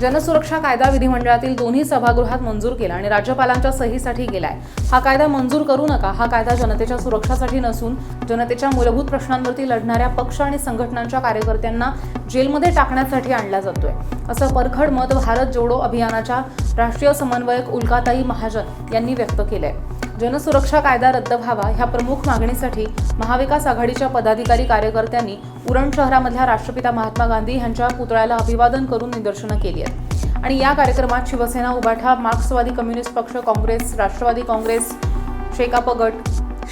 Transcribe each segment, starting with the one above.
जनसुरक्षा कायदा विधिमंडळातील दोन्ही सभागृहात मंजूर केला आणि राज्यपालांच्या सहीसाठी गेलाय. हा कायदा मंजूर करू नका हा कायदा जनतेच्या सुरक्षासाठी नसून जनतेच्या मूलभूत प्रश्नांवरती लढणाऱ्या पक्ष आणि संघटनांच्या कार्यकर्त्यांना जेलमध्ये टाकण्यासाठी आणला जातोय. असं परखड मत भारत जोडो अभियानाच्या राष्ट्रीय समन्वयक उल्काताई महाजन यांनी व्यक्त केलंय. जनसुरक्षा कायदा रद्द व्हावा ह्या प्रमुख मागणीसाठी महाविकास आघाडीच्या पदाधिकारी कार्यकर्त्यांनी उरण शहरामधल्या राष्ट्रपिता महात्मा गांधी यांच्या पुतळ्याला अभिवादन करून निदर्शनं केली आहेत. आणि या कार्यक्रमात शिवसेना उभाठा मार्क्सवादी कम्युनिस्ट पक्ष काँग्रेस राष्ट्रवादी काँग्रेस शेकाप गट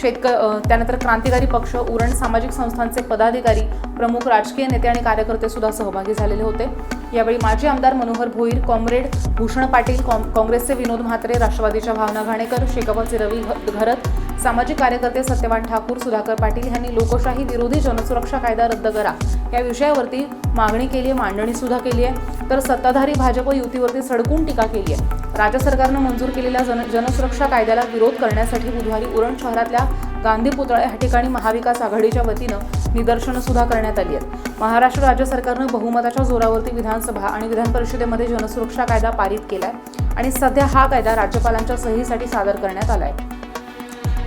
शेतक त्यानंतर क्रांतिकारी पक्ष उरण सामाजिक संस्थांचे पदाधिकारी प्रमुख राजकीय नेते आणि कार्यकर्ते सुद्धा सहभागी झालेले होते. यावेळी माजी आमदार मनोहर भोईर कॉम्रेड भूषण पाटील कॉम- काँग्रेसचे विनोद म्हात्रे राष्ट्रवादीच्या भावना घाणेकर शेकापचे रवी घरत सामाजिक कार्यकर्ते सत्यवान ठाकूर सुधाकर पाटील यांनी लोकशाही विरोधी जनसुरक्षा कायदा रद्द करा. या विषयावरती मागणी केली आहे मांडणी सुद्धा केली आहे. तर सत्ताधारी भाजप युतीवरती सडकून टीका केली आहे. राज्य सरकारनं मंजूर केलेल्या जन जनसुरक्षा कायद्याला विरोध करण्यासाठी बुधवारी उरण शहरातल्या गांधी पुतळा या ठिकाणी महाविकास आघाडीच्या वतीनं निदर्शनं सुद्धा करण्यात आली आहेत. महाराष्ट्र राज्य सरकारनं बहुमताच्या जोरावरती विधानसभा आणि विधान परिषदेमध्ये जनसुरक्षा कायदा पारित केलाय आणि सध्या हा कायदा राज्यपालांच्या सहीसाठी सादर करण्यात आलाय.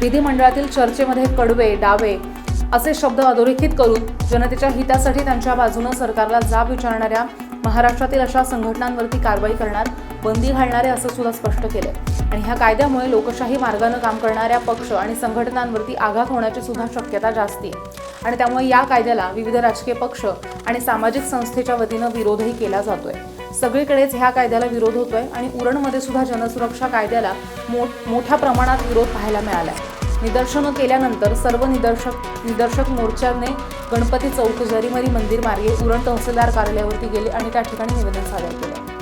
विधिमंडळातील चर्चेमध्ये कडवे डावे असे शब्द अधोरेखित करून जनतेच्या हितासाठी त्यांच्या बाजूनं सरकारला जाब विचारणाऱ्या महाराष्ट्रातील अशा संघटनांवरती कारवाई करणार बंदी घालणारे असं सुद्धा स्पष्ट केलंय. आणि ह्या कायद्यामुळे लोकशाही मार्गानं काम करणाऱ्या पक्ष आणि संघटनांवरती आघात होण्याची सुद्धा शक्यता जास्ती आहे. आणि त्यामुळे या कायद्याला विविध राजकीय पक्ष आणि सामाजिक संस्थेच्या वतीनं विरोधही केला जातोय. सगळीकडेच ह्या कायद्याला विरोध होतोय आणि उरणमध्ये सुद्धा जनसुरक्षा कायद्याला मोठ मोठ्या प्रमाणात विरोध पाहायला मिळाला आहे निदर्शनं केल्यानंतर सर्व निदर्शक निदर्शक मोर्चाने गणपती चौक जरीमरी मंदिर मार्गे उरण तहसीलदार कार्यालयावरती गेले आणि त्या ठिकाणी निवेदन सादर केलं.